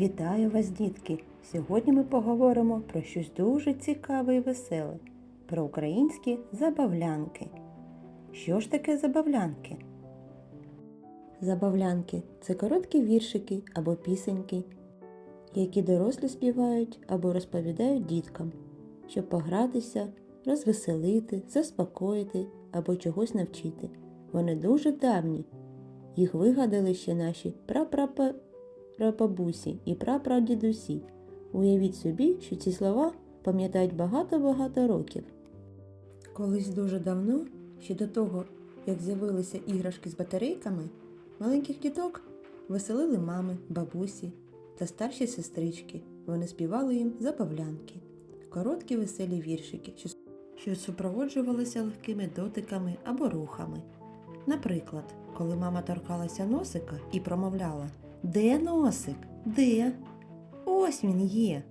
Вітаю вас, дітки! Сьогодні ми поговоримо про щось дуже цікаве і веселе, про українські забавлянки. Що ж таке забавлянки? Забавлянки це короткі віршики або пісеньки, які дорослі співають або розповідають діткам, щоб погратися, розвеселити, заспокоїти або чогось навчити. Вони дуже давні. Їх вигадали ще наші прапрапа прабабусі і прапрадідусі. Уявіть собі, що ці слова пам'ятають багато-багато років. Колись дуже давно, ще до того, як з'явилися іграшки з батарейками, маленьких діток веселили мами, бабусі та старші сестрички. Вони співали їм забавлянки, короткі веселі віршики, що супроводжувалися легкими дотиками або рухами. Наприклад, коли мама торкалася носика і промовляла Де носик? Де? Ось він є.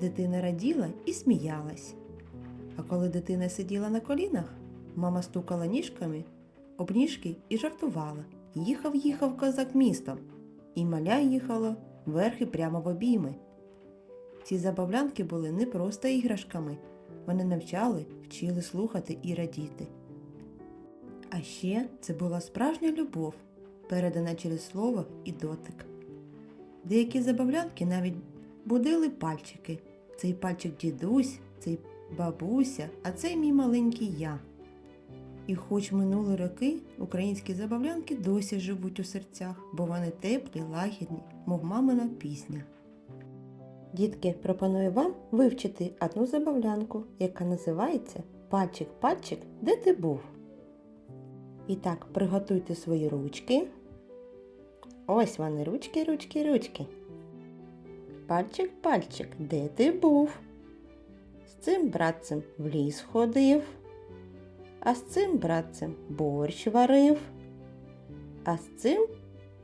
Дитина раділа і сміялась. А коли дитина сиділа на колінах, мама стукала ніжками об ніжки і жартувала. Їхав, їхав козак містом, і маля їхало верхи прямо в обійми. Ці забавлянки були не просто іграшками, вони навчали, вчили слухати і радіти. А ще це була справжня любов, передана через слово і дотик. Деякі забавлянки навіть будили пальчики. Цей пальчик дідусь, цей бабуся, а цей мій маленький я. І хоч минули роки, українські забавлянки досі живуть у серцях, бо вони теплі, лагідні, мов мамина пісня. Дітки, пропоную вам вивчити одну забавлянку, яка називається Пальчик-пальчик, де ти був? І так, приготуйте свої ручки. Ось вони, ручки, ручки, ручки. Пальчик, пальчик, де ти був? З цим братцем в ліс ходив, а з цим братцем борщ варив, а з цим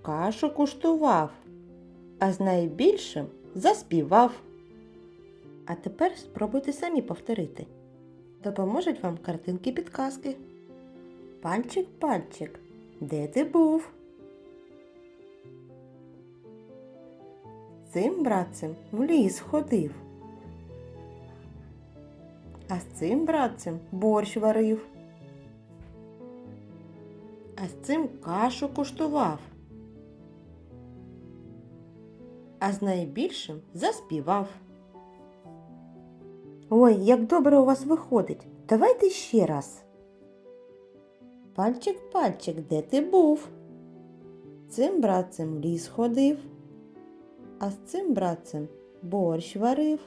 кашу куштував, а з найбільшим заспівав. А тепер спробуйте самі повторити. Допоможуть вам картинки підказки. Пальчик, пальчик, де ти був? Цим братцем в ліс ходив. А з цим братцем борщ варив. А з цим кашу куштував. А з найбільшим заспівав. Ой, як добре у вас виходить. Давайте ще раз. Пальчик, пальчик, де ти був? Цим братцем в ліс ходив, а з цим братцем борщ варив,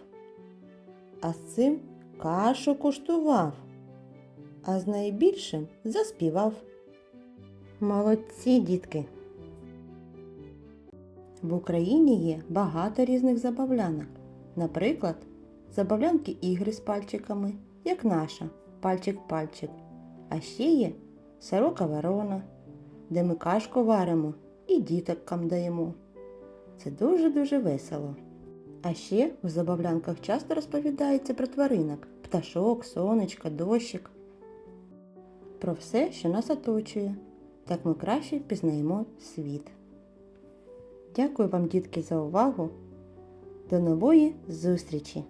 а з цим кашу куштував, а з найбільшим заспівав. Молодці, дітки! В Україні є багато різних забавлянок. Наприклад, забавлянки ігри з пальчиками, як наша пальчик-пальчик. А ще є сорока ворона, де ми кашку варимо і дітокам даємо. Це дуже-дуже весело. А ще в забавлянках часто розповідається про тваринок, пташок, сонечка, дощик. Про все, що нас оточує. Так ми краще пізнаємо світ. Дякую вам, дітки, за увагу. До нової зустрічі!